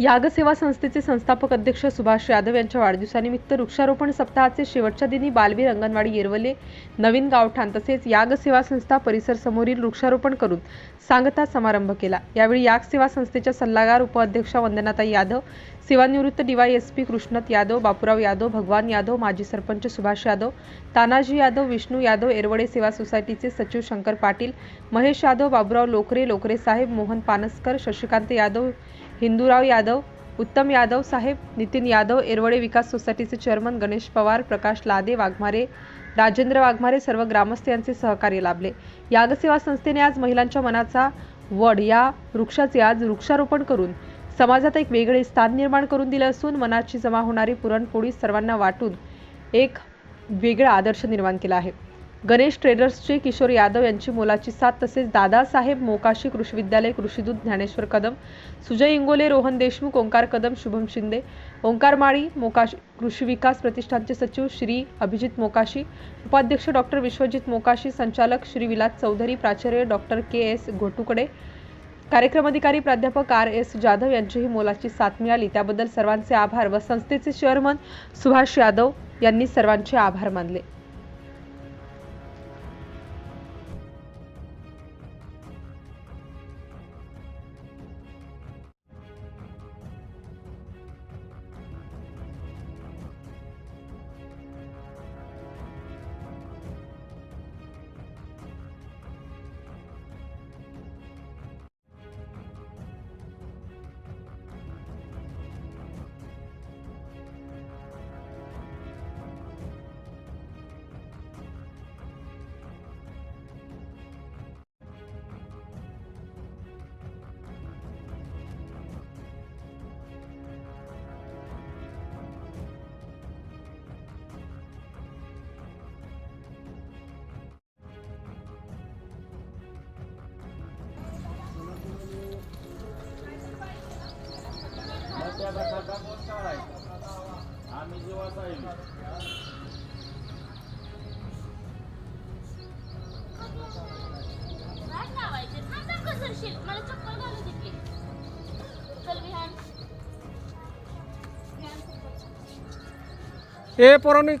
यागसेवा संस्थेचे संस्थापक अध्यक्ष सुभाष यादव यांच्या वाढदिवसानिमित्त वृक्षारोपण सप्ताहाचे शेवटच्या दिनी बालवीर अंगणवाडी येरवले नवीन गावठाण तसेच यागसेवा संस्था परिसर समोरील वृक्षारोपण करून सांगता समारंभ केला. यावेळी याग सेवा संस्थेच्या सल्लागार उपाध्यक्षा वंदनाताई यादव सेवानिवृत्त डीवायएसपी कृष्णत यादव बापूराव यादव भगवान यादव माजी सरपंच सुभाष यादव तानाजी यादव विष्णू यादव एरवडे सेवा सोसायटीचे सचिव शंकर पाटील महेश यादव बाबूराव लोकरे लोकरे साहेब मोहन पानसकर शशिकांत यादव हिंदूराव यादव उत्तम यादव साहेब नितीन यादव एरवडे विकास सोसायटीचे चेअरमन गणेश पवार प्रकाश लादे वाघमारे राजेंद्र वाघमारे सर्व ग्रामस्थ यांचे सहकार्य लाभले. यागसेवा संस्थेने आज महिलांच्या मनाचा वड या वृक्षाचे आज वृक्षारोपण करून समाजात एक वेगळे स्थान निर्माण करून दिले असून मनाची जमा होणारी पुरणपोळी सर्वांना वाटून एक वेगळा आदर्श निर्माण केला आहे. गणेश ट्रेडर्सचे किशोर यादव यांची मोलाची साथ तसेच दादासाहेब मोकाशी कृषी विद्यालय कृषीदूत ज्ञानेश्वर कदम सुजय इंगोले रोहन देशमुख ओंकार कदम शुभम शिंदे ओंकार माळी मोकाशी कृषी विकास प्रतिष्ठानचे सचिव श्री अभिजित मोकाशी उपाध्यक्ष डॉक्टर विश्वजित मोकाशी संचालक श्री विलास चौधरी प्राचार्य डॉक्टर के एस घोटुकडे कार्यक्रम अधिकारी प्राध्यापक आर एस जाधव यांचीही मोलाची साथ मिळाली. त्याबद्दल सर्वांचे आभार व संस्थेचे चेअरमन सुभाष यादव यांनी सर्वांचे आभार मानले. आम्ही जेव्हा कोण काय आम्ही जेव्हा थांब मला चप्पल घालू दे चल विहान ए पोरांनी